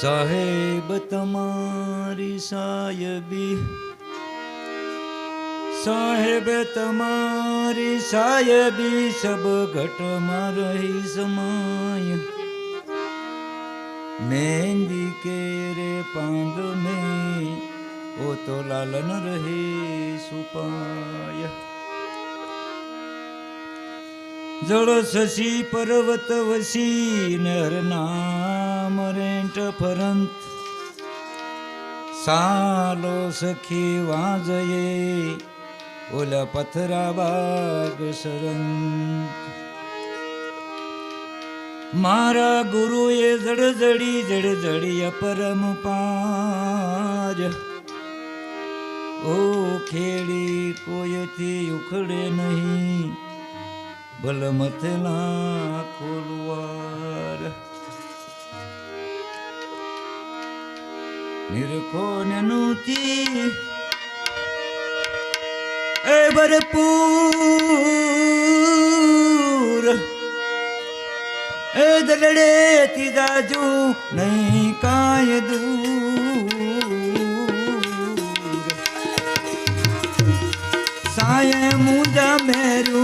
સાહેબ તમારી સાયબી સાહેબ તમારી સાયબી સબ ઘટમાં રહી સમાય. મહેંદી કે રે પાંગ में ઓ તો લાલન રહે સુપાય. જળ શશી પર્વત વસી, નર નામ परंत सालो सखी वाजये ओल्या पथरा बाग सरं मारा गुरु ये जडजडी जडजडी परम पाज ओ खेडी कोयती उखडे नाही बलमतला खोलवार. ખોલવાર નિરખો નનુતી એ ભરપૂર એ દલડે થી દાજુ નહીં કાય દૂર સાય મુંજા મેરું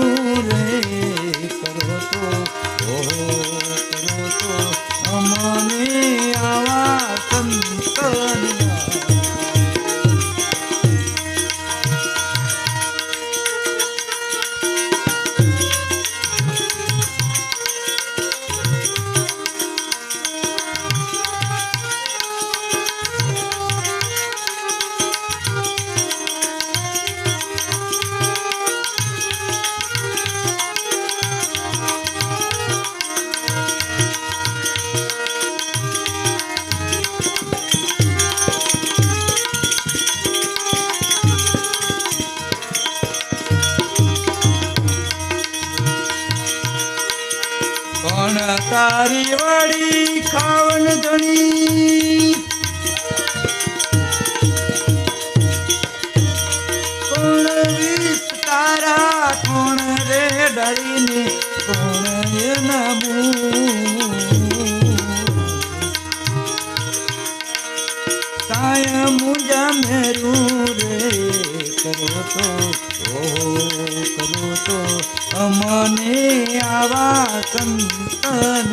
તારી વાળી ખાવન ધણી. કોણ વિષ તારા કોણ રે ડરીને કોણ એ કરો તો કરો તો અમને આવા સંતન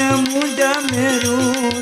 મુજ મેરું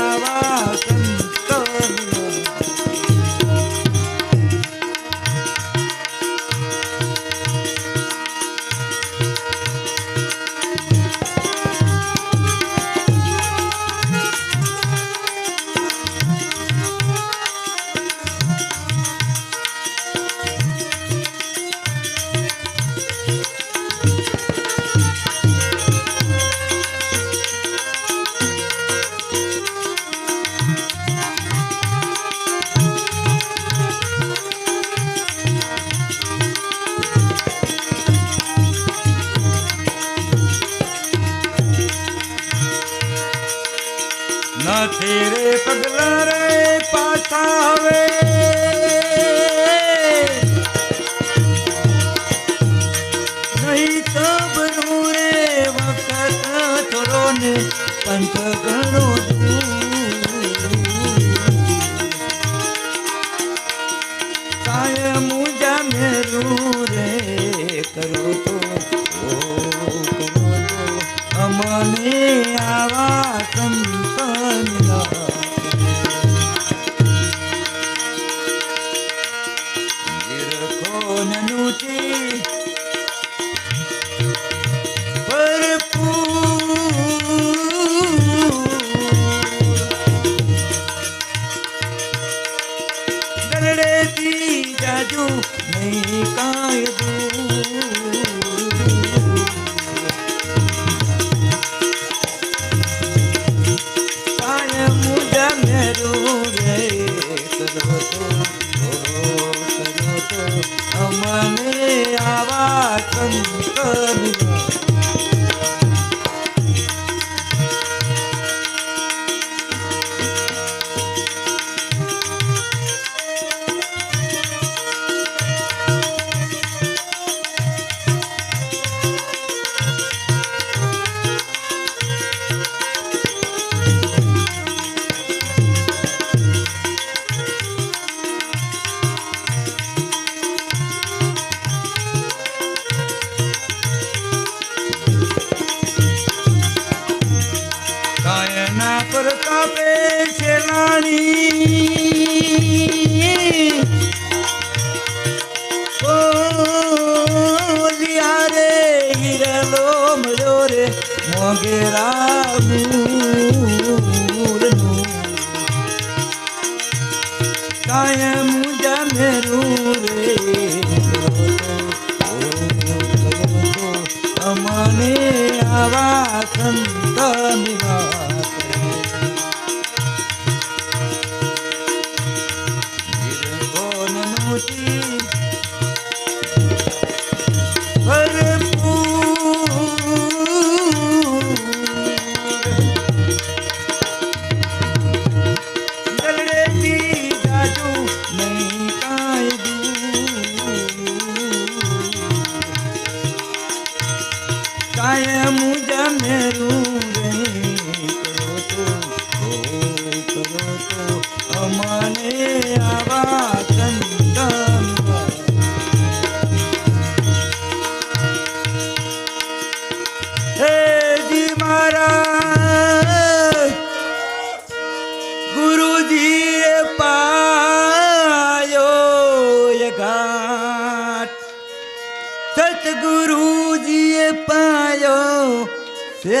શરણેથી જાજુ નહીં કાય મને આવા કંકર હીરેલો મયો રે મોગેરા કાયમ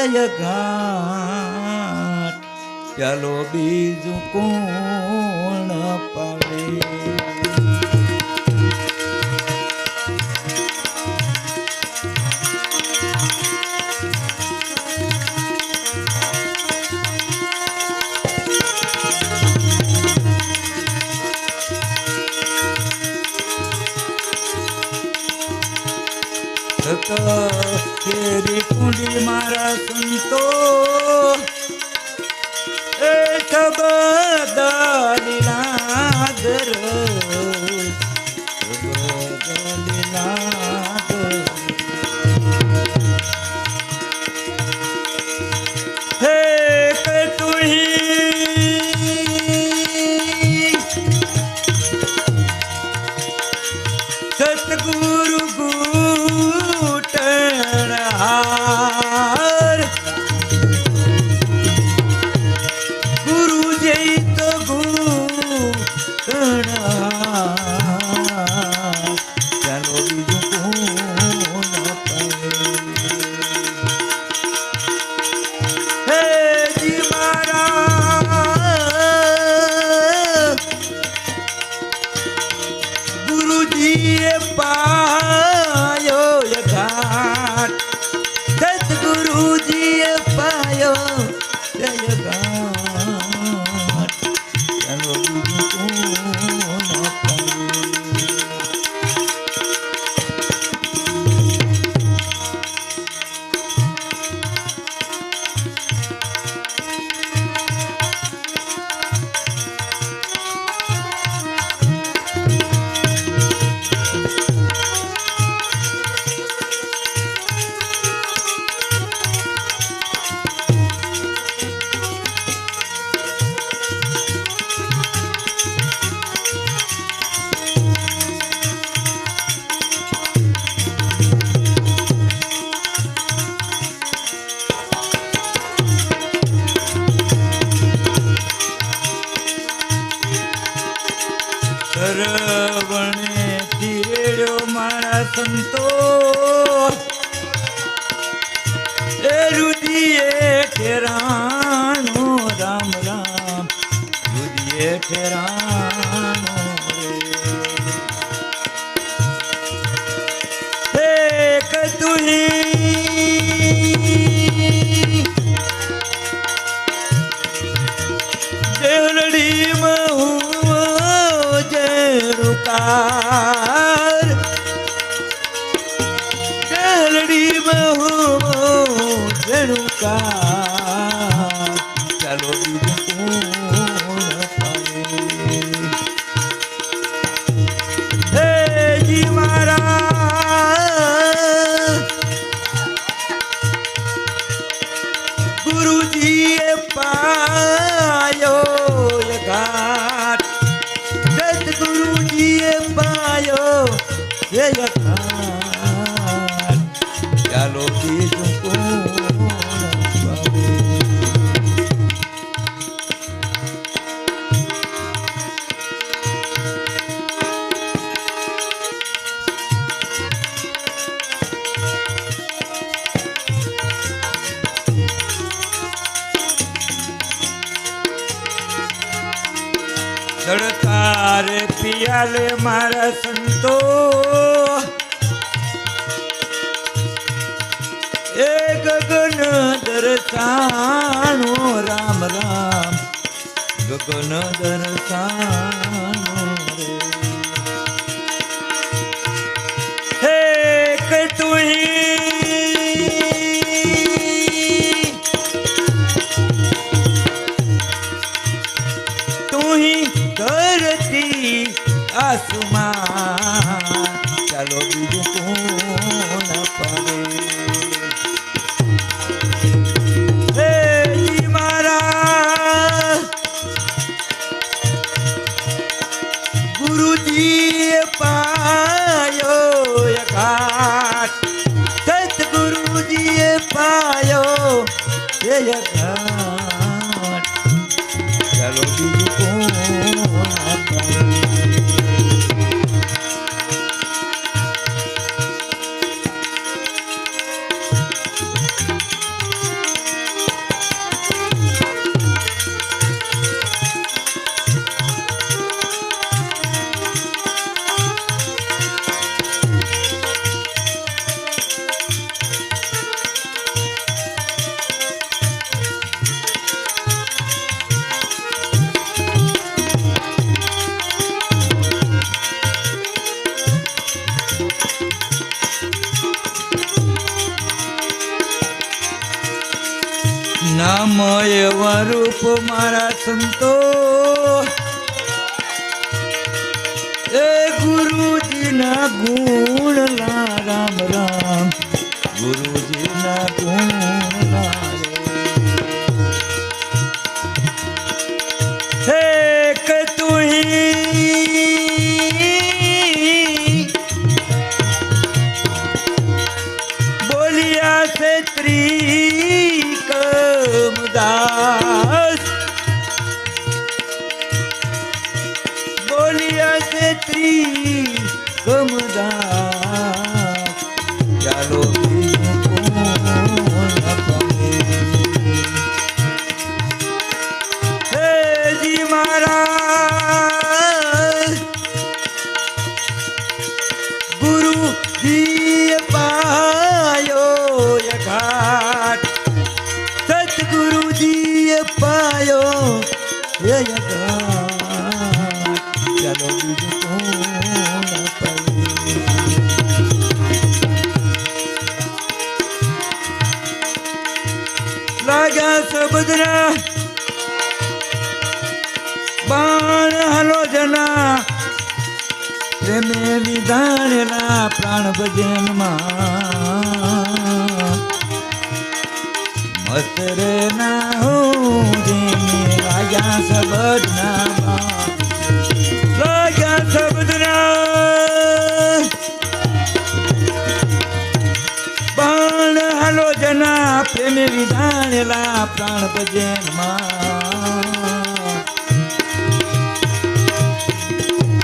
જય ઘાટ ચાલો બીજું કોણ પાડે? नहीं હરવણે તેડ્યો મારા સંતોષ. જેરુકાર કેલડી બહુ જેરુકાર ચાલો બીજું? ચડતા રે પિયાલે મારા સંતો એ ગગન દર્શાનો રામ રામ. ગગન દર્શાનો નામ એવા રૂપ મારા સંતો. એ ગુરુજીના ગુણ રામ રામ. ગુરુજીના ગુણ তা પાયો એ ચાલો બીજું? લાગ્યા સબદરા બાણ હલો જના પ્રેમે વિધાણેલા પ્રાણ ભજનમાં મસ્ત રે રાજા સબદ ના રાજા શબ્દ બાણ હાલો જના પ્રેમે વિધાણેલા પ્રાણ ભજનમાં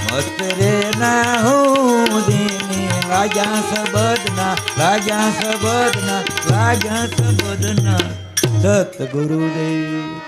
મસ્ત રે ના હો લાગ્યા સબદના લાગ્યા સબદના લાગ્યા સબદના. સત ગુરુદેવ